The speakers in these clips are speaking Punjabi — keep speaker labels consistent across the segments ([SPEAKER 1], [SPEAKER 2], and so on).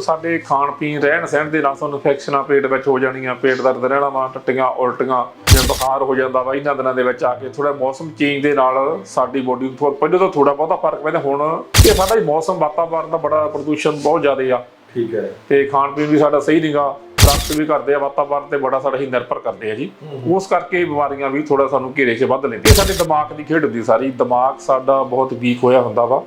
[SPEAKER 1] ਸਾਡੇ ਖਾਣ ਪੀਣ ਰਹਿਣ ਸਹਿਣ ਦੇ ਨਾਲ ਸਾਨੂੰ ਇਨਫੈਕਸ਼ਨਾਂ ਪੇਟ ਵਿੱਚ ਹੋ ਜਾਣੀਆਂ ਪੇਟ ਦਰਦ ਰਹਿਣਾ ਵਾ ਟੱਟੀਆਂ ਉਲਟੀਆਂ ਜਿਵੇਂ ਬੁਖਾਰ ਹੋ ਜਾਂਦਾ ਵਾ ਇਹਨਾਂ ਦਿਨਾਂ ਦੇ ਵਿੱਚ ਆ ਕੇ ਥੋੜਾ ਮੌਸਮ ਚੇਂਜ ਦੇ ਨਾਲ ਸਾਡੀ ਬੋਡੀ ਨੂੰ ਪਹਿਲਾਂ ਤਾਂ ਥੋੜਾ ਬਹੁਤਾ ਫ਼ਰਕ ਪੈਂਦਾ ਹੁਣ ਇਹ ਸਾਡਾ ਹੀ ਮੌਸਮ ਵਾਤਾਵਰਨ ਦਾ ਬੜਾ ਪ੍ਰਦੂਸ਼ਣ ਬਹੁਤ ਜ਼ਿਆਦਾ ਆ।
[SPEAKER 2] ਠੀਕ ਹੈ।
[SPEAKER 1] ਤੇ ਖਾਣ ਪੀਣ ਵੀ ਸਾਡਾ ਸਹੀ ਨਹੀਂਗਾ ਦਰਖਤ ਵੀ ਕਰਦੇ ਆ ਵਾਤਾਵਰਨ ਤੇ ਬੜਾ ਸਾਡਾ ਹੀ ਨਿਰਭਰ ਕਰਦੇ ਆ ਜੀ। ਉਸ ਕਰਕੇ ਬਿਮਾਰੀਆਂ ਵੀ ਥੋੜਾ ਸਾਨੂੰ ਘੇਰੇ 'ਚ ਵੱਧ ਲੈਂਦੀਆਂ। ਸਾਡੇ ਦਿਮਾਗ ਦੀ ਖੇਡ ਹੁੰਦੀ ਸਾਰੀ ਦਿਮਾਗ ਸਾਡਾ ਬਹੁਤ ਵੀਕ ਹੋਇਆ ਹੁੰਦਾ ਵਾ।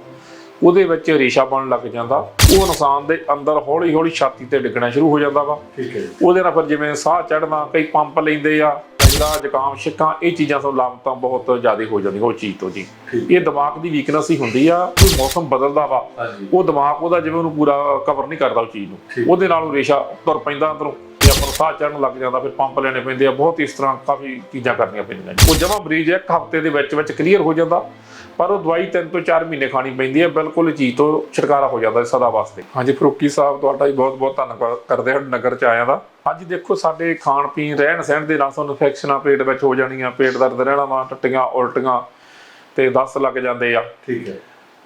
[SPEAKER 1] ਉਹਦੇ ਵਿੱਚ ਰੇਸ਼ਾ ਬਣਨ ਲੱਗ ਜਾਂਦਾ ਉਹ ਇਨਸਾਨ ਦੇ ਅੰਦਰ ਹੌਲੀ ਹੌਲੀ ਛਾਤੀ ਤੇ ਡਿੱਗਣਾ ਸ਼ੁਰੂ ਹੋ ਜਾਂਦਾ ਵਾ
[SPEAKER 2] ਠੀਕ ਹੈ।
[SPEAKER 1] ਉਹਦੇ ਨਾਲ ਫਿਰ ਜਿਵੇਂ ਸਾਹ ਚੜਨਾ ਕਈ ਪੰਪ ਲੈਂਦੇ ਆ ਜਿਹੜਾ ਜ਼ੁਕਾਮ ਛਿੱਕਾਂ ਇਹ ਚੀਜ਼ਾਂ ਤੋਂ ਲਾਮਤਾਂ ਬਹੁਤ ਜ਼ਿਆਦਾ ਹੋ ਜਾਂਦੀਆਂ ਉਹ ਚੀਜ਼ ਤੋਂ ਜੀ। ਇਹ ਦਿਮਾਗ ਦੀ ਵੀਕਨੈਸ ਹੀ ਹੁੰਦੀ ਆ ਕਿ ਮੌਸਮ ਬਦਲਦਾ ਵਾ ਉਹ ਦਿਮਾਗ ਉਹਦਾ ਜਿਵੇਂ ਉਹਨੂੰ ਪੂਰਾ ਕਵਰ ਨਹੀਂ ਕਰਦਾ ਉਹ ਚੀਜ਼। ਨੂੰ ਉਹਦੇ ਨਾਲ ਉਹ ਰੇਸ਼ਾ ਤੁਰ ਪੈਂਦਾ ਅੰਦਰੋਂ ਤੇ ਆਪਾਂ ਨੂੰ ਸਾਹ ਚੜਨ ਲੱਗ ਜਾਂਦਾ ਫਿਰ ਪੰਪ ਲੈਣੇ ਪੈਂਦੇ ਆ ਬਹੁਤ ਇਸ ਤਰ੍ਹਾਂ ਕਾਫੀ ਚੀਜ਼ਾਂ ਕਰਨੀਆਂ ਪੈਂਦੀਆਂ। ਉਹ ਜਮਾ ਮਰੀਜ਼ ਇੱਕ ਹਫ਼ਤੇ ਦੇ ਵਿੱਚ ਵਿੱਚ ਕਲੀਅਰ ਹੋ ਜਾਂਦਾ ਪਰ ਉਹ ਦਵਾਈ ਤਿੰਨ ਤੋਂ 4 ਮਹੀਨੇ ਖਾਣੀ ਪੈਂਦੀ ਹੈ। ਬਿਲਕੁਲ ਚੀਜ਼ ਤੋਂ ਛੁਟਕਾਰਾ ਹੋ ਜਾਂਦਾ ਹੈ ਸਦਾ ਵਾਸਤੇ। ਹਾਂਜੀ ਫਰੂਕੀ ਸਾਹਿਬ ਤੁਹਾਡਾ ਵੀ ਬਹੁਤ ਬਹੁਤ ਧੰਨਵਾਦ ਕਰਦੇ ਹਾਂ ਨਗਰ ਚ ਆਇਆਂ ਦਾ। ਹਾਂਜੀ ਦੇਖੋ ਸਾਡੇ ਖਾਣ ਪੀਣ ਰਹਿਣ ਸਹਿਣ ਦੇ ਨਾਲ ਸਾਨੂੰ ਇਨਫੈਕਸ਼ਨਾਂ ਪੇਟ ਵਿੱਚ ਹੋ ਜਾਣੀਆਂ ਪੇਟ ਦਰਦ ਰਹਿਣਾ ਵਾ ਟੱਟੀਆਂ ਉਲਟੀਆਂ ਤੇ ਦਸ ਲੱਗ ਜਾਂਦੇ ਆ।
[SPEAKER 2] ਠੀਕ ਹੈ।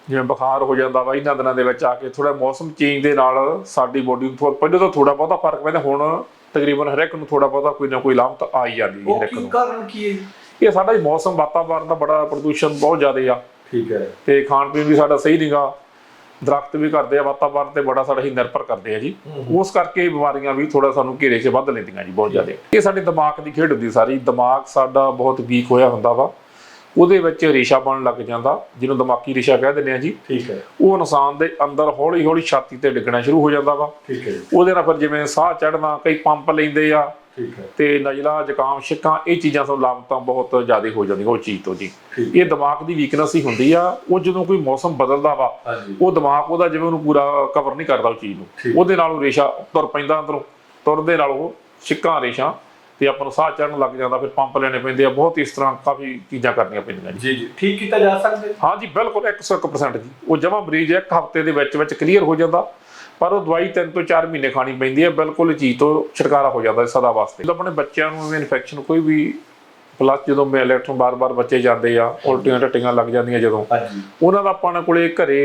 [SPEAKER 1] ਜਿਵੇਂ ਬੁਖਾਰ ਹੋ ਜਾਂਦਾ ਵਾ ਇਹਨਾਂ ਦਿਨਾਂ ਦੇ ਵਿੱਚ ਆ ਕੇ ਥੋੜਾ ਮੌਸਮ ਚੇਂਜ ਦੇ ਨਾਲ ਸਾਡੀ ਬੋਡੀ ਨੂੰ ਥੋੜਾ ਪਹਿਲਾਂ ਤਾਂ ਥੋੜਾ ਬਹੁਤਾ ਫ਼ਰਕ ਪੈਂਦਾ ਹੁਣ ਤਕਰੀਬਨ ਹਰ ਇੱਕ ਨੂੰ ਥੋੜਾ ਬਹੁਤਾ ਕੋਈ ਨਾ ਕੋਈ ਲਾਮਤ ਆ ਹੀ ਜਾਂਦੀ ਹੈ ਹਰ ਇੱਕ ਨੂੰ।
[SPEAKER 2] ਕਾਰਨ ਕੀ ਹੈ?
[SPEAKER 1] ਇਹ ਸਾਡਾ ਹੀ ਮੌਸਮ ਵਾਤਾਵਰਨ ਦਾ ਬੜਾ ਪ੍ਰਦੂਸ਼ਣ ਬਹੁਤ ਜ਼ਿਆਦਾ ਆ।
[SPEAKER 2] ਠੀਕ ਹੈ।
[SPEAKER 1] ਤੇ ਖਾਣ ਪੀਣ ਵੀ ਸਾਡਾ ਸਹੀ ਨਹੀਂਗਾ। ਦਰਖਤ ਵੀ ਕਰਦੇ ਆ ਵਾਤਾਵਰਨ ਤੇ ਬੜਾ ਸਾਡਾ ਹੀ ਨਿਰਭਰ ਕਰਦੇ ਆ ਜੀ। ਉਸ ਕਰਕੇ ਇਹ ਬਿਮਾਰੀਆਂ ਵੀ ਥੋੜਾ ਸਾਨੂੰ ਘੇਰੇ 'ਚ ਵੱਧ ਲੈਂਦੀਆਂ ਜੀ ਬਹੁਤ ਜ਼ਿਆਦਾ। ਇਹ ਸਾਡੇ ਦਿਮਾਗ ਦੀ ਖੇਡ ਹੁੰਦੀ ਸਾਰੀ। ਦਿਮਾਗ ਸਾਡਾ ਬਹੁਤ ਵੀਕ ਹੋਇਆ ਹੁੰਦਾ ਵਾ। ਉਹਦੇ ਵਿੱਚ ਰੇਸ਼ਾ ਬਣਨ ਲੱਗ ਜਾਂਦਾ ਜਿਹਨੂੰ ਦਿਮਾਗੀ ਰੇਸ਼ਾ ਕਹਿ ਦਿੰਦੇ ਆ ਜੀ।
[SPEAKER 2] ਠੀਕ ਹੈ।
[SPEAKER 1] ਉਹ ਇਨਸਾਨ ਦੇ ਅੰਦਰ ਹੌਲੀ ਹੌਲੀ ਛਾਤੀ ਤੇ ਡਿੱਗਣਾ ਸ਼ੁਰੂ ਹੋ ਜਾਂਦਾ ਵਾ।
[SPEAKER 2] ਠੀਕ ਹੈ ਜੀ।
[SPEAKER 1] ਉਹਦੇ ਨਾਲ ਫਿਰ ਜਿਵੇਂ ਸਾਹ ਚੜਨਾ ਕਈ ਪੰਪ ਲੈਂਦੇ ਆ। ਤੇ ਨਜ਼ਲਾ ਜ਼ੁਕਾਮ ਛਿੱਕਾਂ ਇਹ ਚੀਜ਼ਾਂ ਤੋਂ ਲਾਮਤਾਂ ਬਹੁਤ ਜ਼ਿਆਦਾ ਹੋ ਜਾਂਦੀਆਂ ਉਹ ਚੀਜ਼ ਤੋਂ ਜੀ। ਇਹ ਦਿਮਾਗ ਦੀ ਵੀਕਨੈਸ ਹੀ ਹੁੰਦੀ ਆ ਉਹ ਜਦੋਂ ਕੋਈ ਮੌਸਮ ਬਦਲਦਾ ਵਾ ਉਹ ਦਿਮਾਗ ਉਹਦਾ ਜਿਵੇਂ ਉਹਨੂੰ ਪੂਰਾ ਕਵਰ ਨਹੀਂ ਕਰਦਾ ਉਹ ਚੀਜ਼ ਨੂੰ। ਉਹਦੇ ਨਾਲ ਉਹ ਰੇਸ਼ਾ ਤੁਰ ਪੈਂਦਾ ਅੰਦਰੋਂ ਤੁਰਦੇ ਨਾਲ ਉਹ ਛਿੱਕਾਂ ਰੇਸ਼ਾਂ ਤੇ ਆਪਾਂ ਨੂੰ ਸਾਹ ਚੜਨ ਲੱਗ ਜਾਂਦਾ ਫਿਰ ਪੰਪ ਲੈਣੇ ਪੈਂਦੇ ਆ ਬਹੁਤ ਇਸ ਤਰ੍ਹਾਂ ਕਾਫੀ ਚੀਜ਼ਾਂ ਕਰਨੀਆਂ ਪੈਂਦੀਆਂ ਜੀ।
[SPEAKER 2] ਜੀ ਜੀ। ਠੀਕ ਕੀਤਾ ਜਾ ਸਕਦਾ ਹੈ?
[SPEAKER 1] ਹਾਂਜੀ ਬਿਲਕੁਲ 101% ਜੀ। ਉਹ ਜਮਾ ਮਰੀਜ਼ ਇੱਕ ਹਫ਼ਤੇ ਦੇ ਵਿੱਚ ਵਿੱਚ ਕਲੀਅਰ ਹੋ ਜਾਂਦਾ ਪਰ ਉਹ ਦਵਾਈ ਤਿੰਨ ਤੋਂ 4 ਮਹੀਨੇ ਖਾਣੀ ਪੈਂਦੀ ਹੈ ਬਿਲਕੁਲ ਚੀਜ਼ ਤੋਂ ਛੁਟਕਾਰਾ ਹੋ ਜਾਂਦਾ ਹੈ ਸਦਾ ਵਾਸਤੇ। ਜਦੋਂ ਆਪਣੇ ਬੱਚਿਆਂ ਨੂੰ ਇਨਫੈਕਸ਼ਨ ਕੋਈ ਵੀ ਪਲੱਸ ਜਦੋਂ ਮੈਂ ਇਲੈਕਟ੍ਰੋਨ ਬਾਰ-ਬਾਰ ਬੱਚੇ ਜਾਂਦੇ ਆ ਉਲਟੀਆਂ ਟੱਟੀਆਂ ਲੱਗ ਜਾਂਦੀਆਂ ਜਦੋਂ। ਉਹਨਾਂ ਦਾ ਆਪਾਂ ਕੋਲੇ ਘਰੇ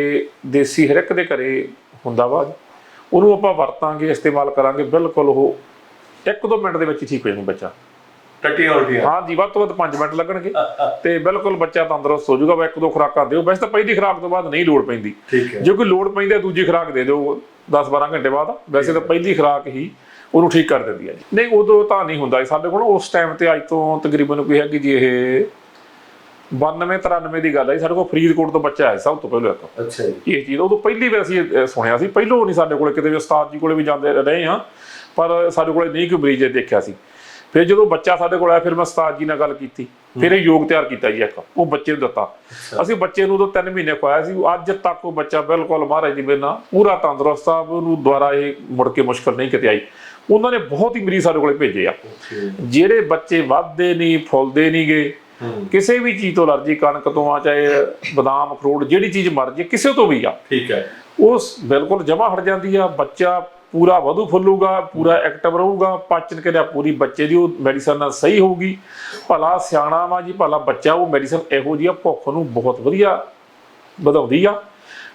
[SPEAKER 1] ਦੇਸੀ ਹਰ ਇੱਕ ਦੇ ਘਰੇ ਹੁੰਦਾ ਵਾ। ਉਹਨੂੰ ਆਪਾਂ ਵਰਤਾਂਗੇ ਇਸਤੇਮਾਲ ਕਰਾਂਗੇ ਬਿਲਕੁਲ ਉਹ ਇੱਕ ਦੋ ਮਿੰਟ ਦੇ ਵਿੱਚ ਠੀਕ ਹੋ ਜਾਣਾ ਬੱਚਾ।
[SPEAKER 2] ਟੱਟੀ ਉਲਟੀਆਂ।
[SPEAKER 1] ਹਾਂ ਜੀ ਵੱਧ ਤੋਂ ਵੱਧ 5 ਮਿੰਟ ਲੱਗਣਗੇ। ਤੇ ਬਿਲਕੁਲ ਬੱਚਾ ਤੰਦਰੁਸਤ ਹੋ ਜਾਊਗਾ ਵਾ ਇੱਕ ਦੋ ਖੁਰਾਕਾਂ ਦਿਓ। ਵੈਸੇ ਤਾਂ ਪਹਿਲੀ ਖੁਰਾਕ ਤੋਂ ਬਾਅਦ ਨਹੀਂ ਲੋੜ ਪੈਂਦੀ।
[SPEAKER 2] ਠੀਕ ਹੈ।
[SPEAKER 1] ਜੇ ਕੋਈ ਲੋੜ ਪੈਂਦੀ ਹੈ ਦੂਜੀ ਖੁਰਾਕ ਦੇ ਦਿਓ। 10-12 ਘੰਟੇ ਬਾਅਦ ਵੈਸੇ ਤਾਂ ਪਹਿਲੀ ਖੁਰਾਕ ਹੀ ਉਹਨੂੰ ਠੀਕ ਕਰ ਦਿੰਦੀ ਹੈ ਜੀ। ਨਹੀਂ ਉਦੋਂ ਤਾਂ ਨਹੀਂ ਹੁੰਦਾ ਸਾਡੇ ਕੋਲ ਉਸ ਟਾਈਮ ਤੇ ਅੱਜ ਤੋਂ ਤਕਰੀਬਨ ਕੋਈ ਹੈ ਕਿ ਜੀ ਇਹ 92 93 ਦੀ ਗੱਲ ਹੈ ਸਾਡੇ ਕੋਲ ਫਰੀਦਕੋਟ ਤੋਂ ਬੱਚਾ ਆਇਆ ਸਭ ਤੋਂ ਪਹਿਲਾਂ ਇੱਕ
[SPEAKER 2] ਅੱਛਾ ਜੀ।
[SPEAKER 1] ਇਹ ਚੀਜ਼ ਉਦੋਂ ਪਹਿਲੀ ਵਾਰ ਅਸੀਂ ਇਹ ਸੁਣਿਆ ਸੀ। ਪਹਿਲੋਂ ਨਹੀਂ ਸਾਡੇ ਕੋਲੇ ਕਿਤੇ ਵੀ ਉਸਤਾਦ ਜੀ ਕੋਲੇ ਵੀ ਜਾਂਦੇ ਰਹੇ ਆ ਪਰ ਸਾਡੇ ਕੋਲੇ ਨਹੀਂ ਕੋਈ ਮਰੀਜ਼ ਦੇਖਿਆ ਸੀ। ਫਿਰ ਜਦੋਂ ਬੱਚਾ ਸਾਡੇ ਕੋਲ ਆਇਆ ਫਿਰ ਮੈਂ ਉਸਤਾਦ ਜੀ ਨਾਲ ਗੱਲ ਕੀਤੀ। ਫਿਰ ਇਹ ਯੋਗ ਤਿਆਰ ਕੀਤਾ ਜੀ ਇੱਕ ਉਹ ਬੱਚੇ ਨੂੰ ਦਿੱਤਾ। ਅਸੀਂ ਬੱਚੇ ਨੂੰ ਉਦੋਂ 3 ਮਹੀਨੇ ਖਵਾਇਆ ਸੀ ਅੱਜ ਤੱਕ ਉਹ ਬੱਚਾ ਬਿਲਕੁਲ ਮਹਾਰਾਜ ਦੀ ਨਾਲ ਪੂਰਾ ਤੰਦਰੁਸਤ ਆ ਉਹਨੂੰ ਦੁਬਾਰਾ ਇਹ ਮੁੜ ਕੇ ਮੁਸ਼ਕਲ ਨਹੀਂ ਕਿਤੇ ਆਈ। ਉਹਨਾਂ ਨੇ ਬਹੁਤ ਹੀ ਮਰੀਜ਼ ਸਾਡੇ ਕੋਲੇ ਭੇਜੇ ਆ। ਜਿਹੜੇ ਬੱਚੇ ਵੱਧਦੇ ਨਹੀਂ ਫੁੱਲਦੇ ਨਹੀਂਗੇ
[SPEAKER 2] ਹੂੰ।
[SPEAKER 1] ਕਿਸੇ ਵੀ ਚੀਜ਼ ਤੋਂ ਅਲਰਜੀ ਕਣਕ ਤੋਂ ਆ ਚਾਹੇ ਬਦਾਮ ਅਖਰੋਟ ਜਿਹੜੀ ਚੀਜ਼ ਮਰਜ਼ੀ ਕਿਸੇ ਤੋਂ ਵੀ ਆ
[SPEAKER 2] ਠੀਕ ਹੈ।
[SPEAKER 1] ਉਸ ਬਿਲਕੁਲ ਜਮਾ ਹਟ ਜਾਂਦੀ ਆ ਬੱਚਾ ਪੂਰਾ ਵਧੂ ਫੁੱਲੂਗਾ ਪੂਰਾ ਐਕਟਿਵ ਰਹੂਗਾ ਪਾਚਨ ਕਿਰਿਆ ਪੂਰੀ ਬੱਚੇ ਦੀ ਉਹ ਮੈਡੀਸਨ ਨਾਲ ਸਹੀ ਹੋਊਗੀ। ਭਲਾ ਸਿਆਣਾ ਵਾ ਜੀ ਭਲਾ ਬੱਚਾ ਉਹ ਮੈਡੀਸਨ ਇਹੋ ਜਿਹੀ ਆ ਭੁੱਖ ਨੂੰ ਬਹੁਤ ਵਧੀਆ ਵਧਾਉਂਦੀ ਆ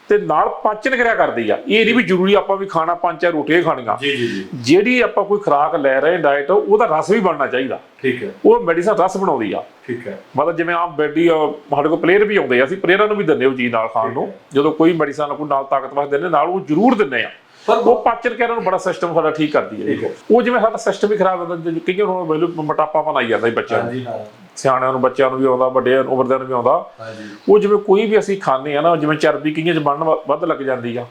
[SPEAKER 1] ਤੇ ਨਾਲ ਪਾਚਨ ਕਿਰਿਆ ਕਰਦੀ ਆ। ਇਹ ਨਹੀਂ ਵੀ ਜ਼ਰੂਰੀ ਆਪਾਂ ਵੀ ਖਾਣਾ ਪੰਜ ਚਾਰ ਰੋਟੀਆਂ ਖਾਣੀਆਂ।
[SPEAKER 2] ਜੀ ਜੀ ਜੀ।
[SPEAKER 1] ਜਿਹੜੀ ਆਪਾਂ ਕੋਈ ਖੁਰਾਕ ਲੈ ਰਹੇ ਡਾਈਟ ਉਹਦਾ ਰਸ ਵੀ ਬਣਨਾ ਚਾਹੀਦਾ।
[SPEAKER 2] ਠੀਕ ਹੈ।
[SPEAKER 1] ਉਹ ਮੈਡੀਸਨ ਰਸ ਬਣਾਉਂਦੀ ਆ।
[SPEAKER 2] ਠੀਕ ਹੈ।
[SPEAKER 1] ਮਤਲਬ ਜਿਵੇਂ ਆਮ ਬੈਡੀ ਸਾਡੇ ਕੋਲ ਪਲੇਅਰ ਵੀ ਆਉਂਦੇ ਆ ਅਸੀਂ ਪਲੇਅਰਾਂ ਨੂੰ ਵੀ ਦਿੰਦੇ ਉਹ ਚੀਜ਼ ਨਾਲ ਖਾਣ ਨੂੰ। ਜਦੋਂ ਕੋਈ ਮੈਡੀਸਨ ਕੋਈ ਨਾਲ ਤਾਕਤ ਵਾਸਤੇ ਦਿੰਦੇ ਨਾਲ ਉਹ ਜ਼ਰੂਰ ਦਿੰਦੇ ਆ।
[SPEAKER 2] ਪਰ
[SPEAKER 1] ਉਹ ਪਾਚਨ ਕਿਰਿਆ ਨੂੰ ਬੜਾ ਸਿਸਟਮ ਸਾਡਾ ਠੀਕ ਕਰਦੀ ਹੈ
[SPEAKER 2] ਹੈ।
[SPEAKER 1] ਉਹ ਜਿਵੇਂ ਸਾਡਾ ਸਿਸਟਮ ਵੀ ਖਰਾਬ ਹੁੰਦਾ ਕਈਆਂ ਨੂੰ ਮੈਨੂੰ ਮੋਟਾਪਾ ਬਣਾਈ ਜਾਂਦਾ ਬੱਚਿਆਂ ਨੂੰ।
[SPEAKER 2] ਹਾਂ।
[SPEAKER 1] ਸਿਆਣਿਆਂ ਨੂੰ ਬੱਚਿਆਂ ਨੂੰ ਵੀ ਆਉਂਦਾ ਵੱਡਿਆਂ ਨੂੰ ਉਮਰਦਿਆਂ ਨੂੰ ਵੀ ਆਉਂਦਾ। ਉਹ ਜਿਵੇਂ ਕੋਈ ਵੀ ਅਸੀਂ ਖਾਂਦੇ ਆ ਨਾ ਜਿਵੇਂ ਚਰਬੀ ਕਈਆਂ 'ਚ ਬਣਨ ਵੱਧ ਲੱਗ ਜਾਂਦੀ ਆ।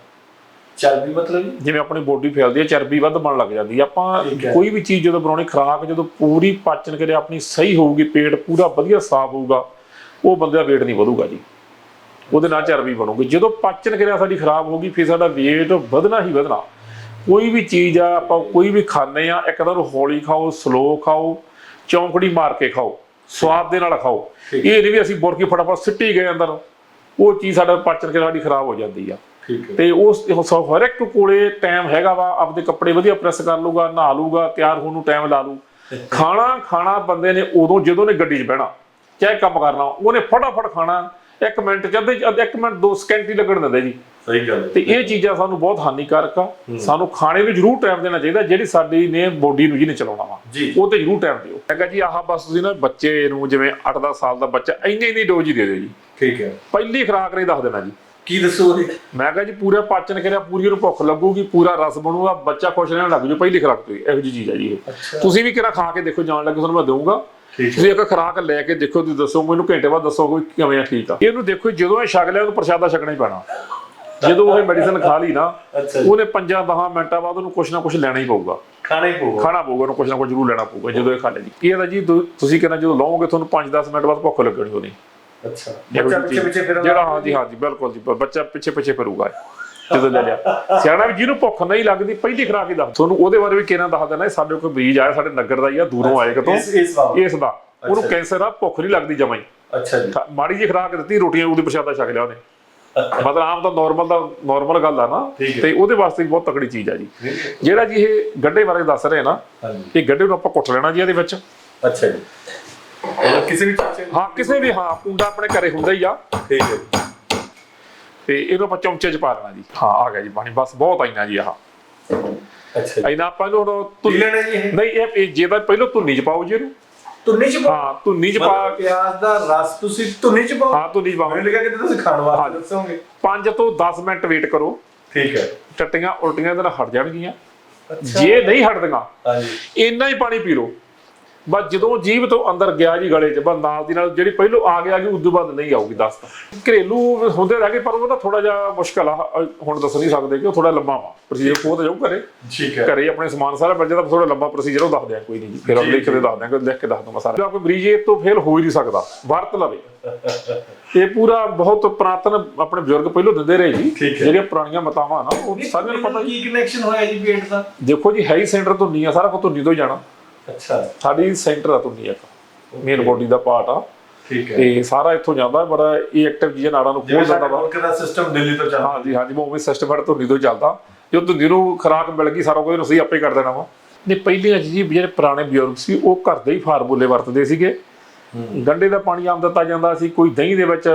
[SPEAKER 2] ਚਰਬੀ ਮਤਲਬ?
[SPEAKER 1] ਜਿਵੇਂ ਆਪਣੀ ਬੋਡੀ ਫੈਲਦੀ ਹੈ ਚਰਬੀ ਵੱਧ ਬਣਨ ਲੱਗ ਜਾਂਦੀ ਆ। ਆਪਾਂ
[SPEAKER 2] ਹੈ।
[SPEAKER 1] ਕੋਈ ਵੀ ਚੀਜ਼ ਜਦੋਂ ਬਣਾਉਣੀ ਖੁਰਾਕ ਜਦੋਂ ਪੂਰੀ ਪਾਚਨ ਕਿਰਿਆ ਆਪਣੀ ਸਹੀ ਹੋਊਗੀ ਪੇਟ ਪੂਰਾ ਵਧੀਆ ਸਾਫ਼ ਹੋਊਗਾ ਉਹ ਬੰਦੇ ਦਾ weight ਨਹੀਂ ਵਧੂਗਾ ਜੀ। ਉਹਦੇ ਨਾਲ ਚਰਬੀ ਬਣੂਗੀ। ਜਦੋਂ ਪਾਚਨ ਕਿਰਿਆ ਸਾਡੀ ਖਰਾਬ ਹੋਊਗੀ ਫਿਰ ਸਾਡਾ weight ਵਧਣਾ ਹੀ ਵਧਣਾ। ਕੋਈ ਵੀ ਚੀਜ਼ ਆ ਆਪਾਂ ਕੋਈ ਵੀ ਖਾਂਦੇ ਆ ਇੱਕ ਤਾਂ ਹੌਲੀ ਖਾਓ ਸਲੋ ਖਾਓ ਚੌਂਕੜੀ ਮਾਰ ਕੇ ਖਾਓ ਸਵਾਦ ਦੇ ਨਾਲ ਖਾਓ। ਇਹ ਨਹੀਂ ਵੀ ਅਸੀਂ ਬੁਰਕੀ ਫਟਾਫਟ ਸਿੱਟੀ ਗਏ ਅੰਦਰ ਉਹ ਚੀਜ਼ ਸਾਡਾ ਪਾਚਨ ਕਿਰਿਆ ਸਾਡੀ ਖਰਾਬ ਹੋ ਜਾਂਦੀ ਆ।
[SPEAKER 2] ਹੈ।
[SPEAKER 1] ਤੇ ਉਸ ਹਰ ਇੱਕ ਕੋਲੇ ਟਾਈਮ ਹੈਗਾ ਵਾ ਆਪਦੇ ਕੱਪੜੇ ਵਧੀਆ ਪ੍ਰੈਸ ਕਰ ਲੂਗਾ ਨਹਾ ਲੂਗਾ ਤਿਆਰ ਹੋਣ ਨੂੰ ਟਾਈਮ ਲਾ ਲੂ ਖਾਣਾ ਖਾਣਾ ਬੰਦੇ ਨੇ ਉਦੋਂ ਜਦੋਂ ਨੇ ਗੱਡੀ 'ਚ ਬਹਿਣਾ ਚਾਹੇ ਕੰਮ ਕਰਨਾ ਉਹਨੇ ਫਟਾਫਟ ਖਾਣਾ ਇੱਕ ਮਿੰਟ ਚ ਅੱਧੇ ਇੱਕ ਮਿੰਟ ਦੋ ਸਕਿੰਟ ਹੀ ਲੱਗਣ ਦਿੰਦੇ ਜੀ।
[SPEAKER 2] ਸਹੀ ਗੱਲ ਹੈ।
[SPEAKER 1] ਤੇ ਇਹ ਚੀਜ਼ਾਂ ਸਾਨੂੰ ਬਹੁਤ ਹਾਨੀਕਾਰਕ ਆ। ਸਾਨੂੰ ਖਾਣੇ ਨੂੰ ਜ਼ਰੂਰ ਟਾਈਮ ਦੇਣਾ ਚਾਹੀਦਾ ਜਿਹੜੀ ਸਾਡੀ ਨੇ ਬੋਡੀ ਨੂੰ ਜਿਹਨੇ ਚਲਾਉਣਾ ਵਾ।
[SPEAKER 2] ਜੀ।
[SPEAKER 1] ਉਹ ਤੇ ਜ਼ਰੂਰ ਟਾਈਮ ਦਿਓ। ਹੈਗਾ ਜੀ ਆਹ ਬਸ ਤੁਸੀਂ ਨਾ ਬੱਚੇ ਨੂੰ ਜਿਵੇਂ 8-10 ਸਾਲ ਦਾ ਬੱਚਾ ਇੰਨੀ ਇੰਨੀ ਡੋਜ਼ ਹੀ ਦੇ ਦਿਓ ਜੀ।
[SPEAKER 2] ਠੀਕ ਹੈ।
[SPEAKER 1] ਪਹਿਲੀ ਖੁਰਾਕ ਨਹੀਂ ਦੱਸ ਦੇਣਾ ਜੀ।
[SPEAKER 2] ਕੀ ਦੱਸੋ
[SPEAKER 1] ਮੈਂ ਕਿਹਾ ਜੀ ਪੂਰਾ ਪਾਚਨ ਕਰਿਆ ਪੂਰੀ ਨੂੰ ਭੁੱਖ ਲੱਗੂਗੀ ਪੂਰਾ ਰਸ ਬਣੂਗਾ ਬੱਚਾ ਖੁਸ਼ ਰਹਿਣ ਲੱਗ ਜੂ ਪਹਿਲੀ ਖੁਰਾਕ ਤੋਂ ਇਹੋ ਜਿਹੀ ਚੀਜ਼ ਹੈ ਜੀ ਤੁਸੀਂ ਵੀ ਕਿਹੜਾ ਖਾ ਕੇ ਦੇਖੋ ਜਾਣ ਲੱਗੇ ਤੁਹਾਨੂੰ ਮੈਂ ਦਊਂਗਾ। ਤੁਸੀਂ ਇੱਕ ਖੁਰਾਕ ਲੈ ਕੇ ਦੇਖੋ ਤੁਸੀਂ ਦੱਸੋ ਮੈਨੂੰ ਘੰਟੇ ਬਾਅਦ ਦੱਸੋ ਕੋਈ ਕਿਵੇਂ ਆ ਠੀਕ ਆ। ਇਹਨੂੰ ਦੇਖੋ ਜਦੋਂ ਇਹ ਛਕ ਲਿਆ ਉਹਨੂੰ ਪ੍ਰਸ਼ਾਦਾ ਛਕਣਾ ਹੀ ਪੈਣਾ। ਜਦੋਂ ਉਹ ਮੈਡੀਸਨ ਖਾ ਲਈ ਨਾ ਉਹਨੇ 5-10 ਮਿੰਟਾਂ ਬਾਅਦ ਉਹਨੂੰ ਕੁਛ ਨਾ ਕੁਛ ਲੈਣਾ ਹੀ ਪਊਗਾ।
[SPEAKER 2] ਖਾਣਾ ਹੀ ਪਊਗਾ।
[SPEAKER 1] ਖਾਣਾ ਪਊਗਾ ਉਹਨੂੰ ਕੁਛ ਨਾ ਕੁਛ ਜ਼ਰੂਰ ਲੈਣਾ ਪਊਗਾ ਜਦੋਂ ਇਹ ਖਾ ਲੈ ਜੀ। ਇਹ ਤਾਂ ਜੀ ਤੁਸੀਂ ਕਹਿੰਦਾ ਜਦੋਂ ਲਓਗੇ ਤੁਹਾਨੂੰ 5-10 ਮਿੰਟ ਬਾਅਦ ਭੁੱਖ ਲੱਗਣੀ ਉਹਦੀ
[SPEAKER 2] ਅੱਛਾ। ਬੱਚਾ ਪਿੱਛੇ ਪਿੱਛੇ ਫਿਰ
[SPEAKER 1] ਜਿਹੜਾ ਹਾਂ ਜੀ ਹਾਂ ਜੀ ਬਿਲਕੁਲ ਜੀ ਬੱਚਾ ਪਿੱਛੇ ਪਿੱਛੇ ਫਿਰੂਗਾ ਜਦੋਂ ਲੈ ਲਿਆ। ਸਿਆਣਾ ਵੀ ਜਿਹਨੂੰ ਭੁੱਖ ਨਹੀਂ ਲੱਗਦੀ ਪਹਿਲੀ ਖੁਰਾਕ ਹੀ ਦੱਸ। ਤੁਹਾਨੂੰ ਉਹਦੇ ਬਾਰੇ ਵੀ ਕਿਹਨਾਂ ਦੱਸ ਦੇਣਾ ਸਾਡੇ ਕੋਲ ਬੀਜ ਆਇਆ ਸਾਡੇ ਨਗਰ ਦਾ ਹੀ ਆ ਦੂਰੋਂ ਆਏ ਕਿਤੋਂ।
[SPEAKER 2] ਇਸ
[SPEAKER 1] ਦਾ ਉਹਨੂੰ ਕੈਂਸਰ ਆ ਭੁੱਖ ਨਹੀਂ ਲੱਗਦੀ ਜਮਾਂ ਹੀ।
[SPEAKER 2] ਅੱਛਾ ਜੀ।
[SPEAKER 1] ਮਾੜੀ ਜਿਹੀ ਖੁਰਾਕ ਦਿੱਤੀ ਰੋਟੀਆਂ ਉਹਦੀ ਪ੍ਰਸ਼ਾਦਾ ਛਕ ਲਿਆ ਉਹਨੇ। ਮਤਲਬ ਆਮ ਤਾਂ ਨਾਰਮਲ ਦਾ ਨਾਰਮਲ ਗੱਲ ਆ ਨਾ। ਤੇ ਉਹਦੇ ਵਾਸਤੇ ਬਹੁਤ ਤਕੜੀ ਚੀਜ਼ ਆ ਜੀ। ਜਿਹੜਾ ਜੀ ਇਹ ਗੱਡੇ ਬਾਰੇ ਦੱਸ ਰਹੇ ਨਾ ਇਹ ਗੱਡੇ ਨੂੰ ਆਪਾਂ ਕੁੱਟ ਲੈਣਾ ਜੀ ਇਹਦੇ ਵਿੱਚ।
[SPEAKER 2] ਅੱਛਾ ਜੀ। ਕਿਸੇ ਵੀ
[SPEAKER 1] ਹਾਂ ਕਿਸੇ ਵੀ ਹਾਂ ਕੁੰਡਾ ਆਪਣੇ ਘਰੇ ਹੁੰਦਾ ਹੀ ਆ।
[SPEAKER 2] ਠੀਕ ਹੈ। ਜੀ।
[SPEAKER 1] ਤੇ ਇਹਨੂੰ ਆਪਾਂ ਚਮਚੇ 'ਚ ਪਾ ਲੈਣਾ ਜੀ। ਹਾਂ ਆ ਗਿਆ ਜੀ ਪਾਣੀ। ਬਸ ਬਹੁਤ ਆਈਨਾ ਜੀ ਆਹ।
[SPEAKER 2] ਅੱਛਾ ਜੀ।
[SPEAKER 1] ਇੰਨਾ ਆਪਾਂ ਇਹਨੂੰ ਹੁਣ ਧੁੰਨੀ
[SPEAKER 2] ਲੈਣਾ ਜੀ ਇਹ?
[SPEAKER 1] ਨਹੀਂ ਇਹ ਇਹ ਜੇ ਤਾਂ ਪਹਿਲਾਂ ਧੁੰਨੀ 'ਚ ਪਾਓ ਜੀ ਇਹਨੂੰ।
[SPEAKER 2] ਤੁੰਨੀ ਚ
[SPEAKER 1] ਹਾਂ ਧੁੰਨੀ 'ਚ ਪਾ
[SPEAKER 2] ਮਤਲਬ ਪਿਆਜ਼ ਦਾ ਰਸ ਤੁਸੀਂ ਤੁੰਨੀ ਚ ਪਾਓ?
[SPEAKER 1] ਹਾਂ ਧੁੰਨੀ 'ਚ ਪਾਓ।
[SPEAKER 2] ਮੈਨੂੰ ਲੱਗਾ ਕਿ ਤੁਸੀਂ ਖਾਣ ਵਾਸਤੇ ਦੱਸੋਗੇ।
[SPEAKER 1] 5 ਤੋਂ 10 ਮਿੰਟ ਵੇਟ ਕਰੋ।
[SPEAKER 2] ਠੀਕ ਹੈ।
[SPEAKER 1] ਟੱਟੀਆਂ ਉਲਟੀਆਂ ਇਹਦੇ ਨਾਲ ਹਟ ਜਾਣਗੀਆਂ। ਜੇ ਨਹੀਂ ਹਟਦੀਆਂ
[SPEAKER 2] ਹਾਂਜੀ।
[SPEAKER 1] ਇੰਨਾ ਹੀ ਪਾਣੀ ਪੀ ਲਓ। ਬਸ ਜਦੋਂ ਜੀਭ ਤੋਂ ਅੰਦਰ ਗਿਆ ਜੀ ਗਲੇ 'ਚ ਬਸ ਨਾਲ ਦੀ ਨਾਲ ਜਿਹੜੀ ਪਹਿਲੋਂ ਆ ਗਿਆ ਉਸ ਤੋਂ ਬਾਅਦ ਨਹੀਂ ਆਊਗੀ ਦੱਸ। ਘਰੇਲੂ ਹੁੰਦੇ ਰਹਿ ਗਏ ਪਰ ਉਹ ਤਾਂ ਥੋੜਾ ਜਿਹਾ ਮੁਸ਼ਕਲ ਆ ਹੁਣ ਦੱਸ ਨਹੀਂ ਸਕਦੇ ਕਿ ਉਹ ਥੋੜਾ ਲੰਮਾ ਵਾ। ਪ੍ਰੋਸੀਜਰ ਖੋਦ ਜਾਊ ਘਰੇ।
[SPEAKER 2] ਠੀਕ ਹੈ।
[SPEAKER 1] ਘਰੇ ਆਪਣੇ ਸਮਾਨ ਸਾਰਾ ਬਣ ਜਾਂਦਾ ਥੋੜਾ ਲੰਬਾ ਪ੍ਰੋਸੀਜਰ ਉਹ ਦੱਸ ਦਿਆਂ ਕੋਈ ਨਹੀਂ ਜੀ। ਫਿਰ
[SPEAKER 2] ਜੀ,
[SPEAKER 1] ਲਿਖ ਕੇ ਦੱਸ ਦਿਆਂਗੇ ਲਿਖ ਕੇ ਦੱਸ ਦੂੰਗਾ ਸਾਰਾ। ਕੋਈ ਮਰੀਜ਼ ਇਹ ਤੋਂ ਫੇਲ ਹੋ ਹੀ ਨਹੀਂ ਸਕਦਾ ਵਰਤ ਲਵੇ। ਇਹ ਪੂਰਾ ਬਹੁਤ ਪ੍ਰਾਤਨ ਆਪਣੇ ਬਜ਼ੁਰਗ ਪਹਿਲੋਂ ਦਿੰਦੇ ਰਹੇ ਜੀ। ਜਿਹੜੀਆਂ ਪੁਰਾਣੀਆਂ ਮਤਾਵਾਂ ਨਾ ਉਹ ਸਾਰਿਆਂ ਨੂੰ ਪਤਾ
[SPEAKER 2] ਕੀ ਕਨੈਕਸ਼ਨ ਹੋਇਆ ਜੀ ਪੇਟ ਦਾ?
[SPEAKER 1] ਦੇਖੋ ਜੀ ਹੈ ਹੀ ਸੈਂਟਰ ਤੋਂ ਨਹੀਂ ਆ ਸਾਰਾ ਕੁਝ ਤੋਂ ਹੀ ਜਾਣਾ।
[SPEAKER 2] ਅੱਛਾ।
[SPEAKER 1] ਸਾਡੀ ਸੈਂਟਰ ਆ ਧੁੰਨੀ ਇੱਕ। ਮੇਨ ਬੋਡੀ ਦਾ ਪਾਰਟ ਆ।
[SPEAKER 2] ਠੀਕ ਹੈ।
[SPEAKER 1] ਤੇ ਸਾਰਾ ਇੱਥੋਂ ਜਾਂਦਾ ਬੜਾ ਇਹ ਐਕਟਿਵ ਚੀਜ਼ਾਂ ਨਾੜਾਂ ਨੂੰ ਖੋਲ
[SPEAKER 2] ਸਾਡਾ
[SPEAKER 1] ਵਾ।
[SPEAKER 2] ਮੁਲਕ ਦਾ ਸਿਸਟਮ ਦਿੱਲੀ ਤੋਂ ਚੱਲਦਾ।
[SPEAKER 1] ਹਾਂਜੀ ਹਾਂਜੀ ਮੂਵਮੈਂਟ ਸਿਸਟਮ ਹੈ ਧੁੰਨੀ ਤੋਂ ਚੱਲਦਾ। ਜੋ ਧੁੰਨੀ ਨੂੰ ਖਰਾਕ ਮਿਲ ਗਈ ਸਾਰਾ ਕੁਝ ਅਸੀਂ ਆਪੇ ਕਰ ਦੇਣਾ ਵਾ। ਨਹੀਂ ਪਹਿਲੀਆਂ ਜੀ ਜਿਹੜੇ ਪੁਰਾਣੇ ਬਜ਼ੁਰਗ ਸੀ ਉਹ ਘਰ ਦੇ ਹੀ ਫਾਰਮੂਲੇ ਵਰਤਦੇ ਸੀਗੇ। ਗੰਡੇ ਦਾ ਪਾਣੀ ਆਮ ਦਿੱਤਾ ਜਾਂਦਾ ਸੀ ਕੋਈ ਦਹੀਂ ਦੇ ਵਿੱਚ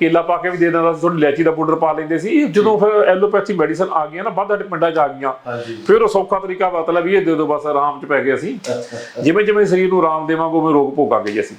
[SPEAKER 1] ਕੇਲਾ ਪਾ ਕੇ ਵੀ ਦੇ ਦਿੰਦਾ ਸੀ ਥੋੜੀ ਇਲਾਇਚੀ ਦਾ ਪਾਊਡਰ ਪਾ ਲੈਂਦੇ ਸੀ। ਇਹ ਜਦੋਂ ਫਿਰ ਐਲੋਪੈਥੀ ਮੈਡੀਸਨ ਆ ਗਈਆਂ ਨਾ ਵੱਧ ਸਾਡੇ ਪਿੰਡਾਂ 'ਚ ਆ ਗਈਆਂ। ਫਿਰ ਉਹ ਸੌਖਾ ਤਰੀਕਾ ਮਤਲਬ ਵੀ ਇਹ ਦੇ ਦਿਓ ਬਸ ਆਰਾਮ 'ਚ ਪੈ ਗਏ ਅਸੀਂ। ਜਿਵੇਂ ਜਿਵੇਂ ਸਰੀਰ ਨੂੰ ਆਰਾਮ ਦੇਵਾਂਗੇ ਉਵੇਂ ਰੋਗ ਭੋਗਾਂਗੇ ਅਸੀਂ।